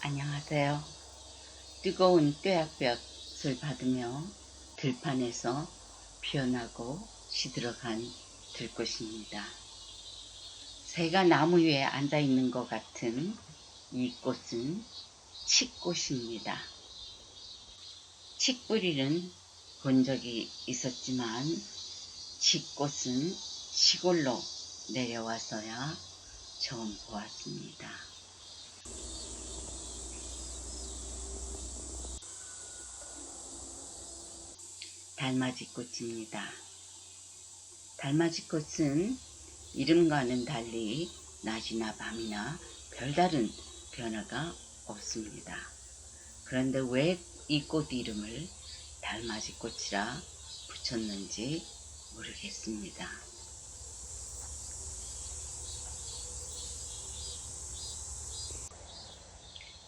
안녕하세요. 뜨거운 뙤약볕을 받으며 들판에서 피어나고 시들어간 들꽃입니다. 새가 나무 위에 앉아 있는 것 같은 이 꽃은 칡꽃입니다. 칡뿌리는 본 적이 있었지만 칡꽃은 시골로 내려와서야 처음 보았습니다. 달맞이꽃입니다. 달맞이꽃은 이름과는 달리 낮이나 밤이나 별다른 변화가 없습니다. 그런데 왜 이 꽃 이름을 달맞이꽃이라 붙였는지 모르겠습니다.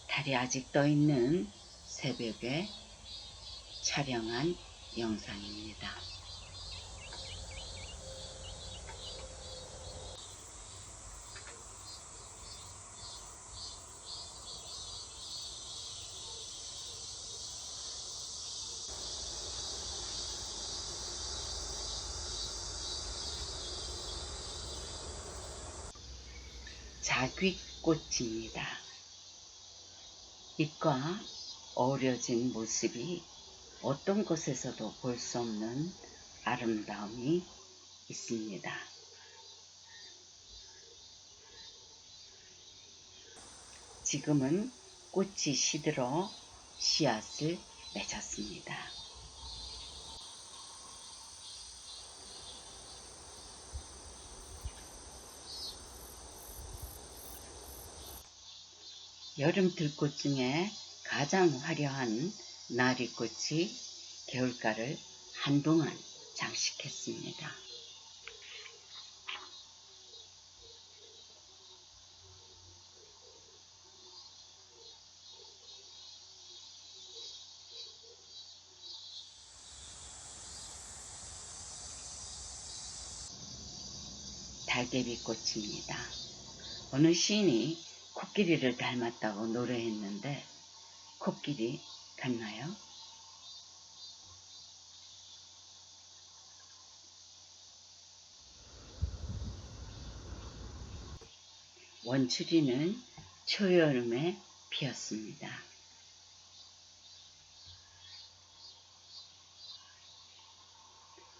달이 아직 떠 있는 새벽에 촬영한 영상입니다. 자귀꽃입니다. 잎과 어우러진 모습이 어떤 곳에서도 볼 수 없는 아름다움이 있습니다. 지금은 꽃이 시들어 씨앗을 맺었습니다. 여름 들꽃 중에 가장 화려한 나리꽃이 겨울가를 한동안 장식했습니다. 달개비꽃입니다. 어느 시인이 코끼리를 닮았다고 노래했는데 코끼리 같나요? 원추리는 초여름에 피었습니다.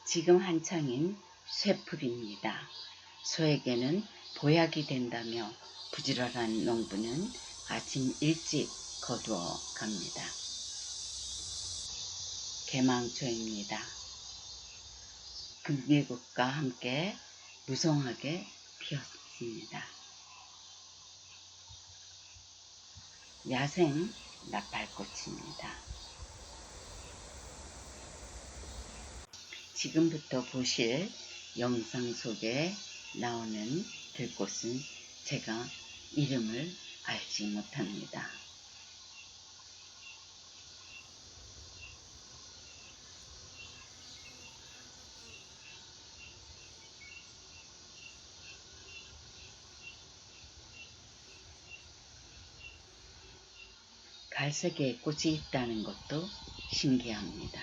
지금 한창인 쇠풀입니다. 소에게는 보약이 된다며 부지런한 농부는 아침 일찍 거두어 갑니다. 개망초입니다. 금계국과 함께 무성하게 피었습니다. 야생 나팔꽃입니다. 지금부터 보실 영상 속에 나오는 들꽃은 제가 이름을 알지 못합니다. 갈색의 꽃이 있다는 것도 신기합니다.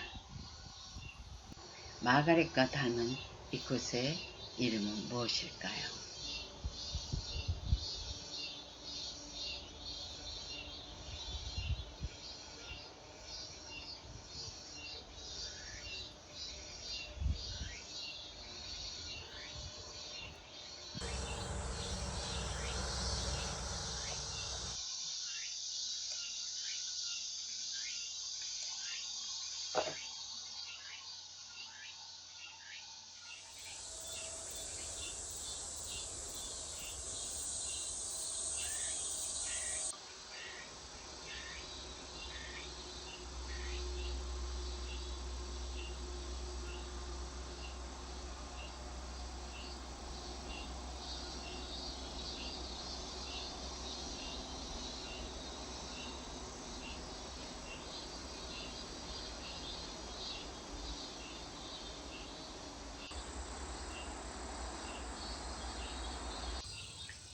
마가렛과 닮은 이 꽃의 이름은 무엇일까요?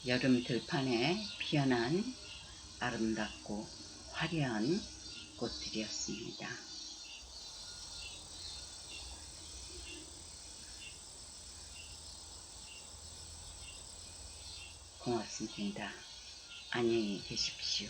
여름 들판에 피어난 아름답고 화려한 꽃들이었습니다. 고맙습니다. 안녕히 계십시오.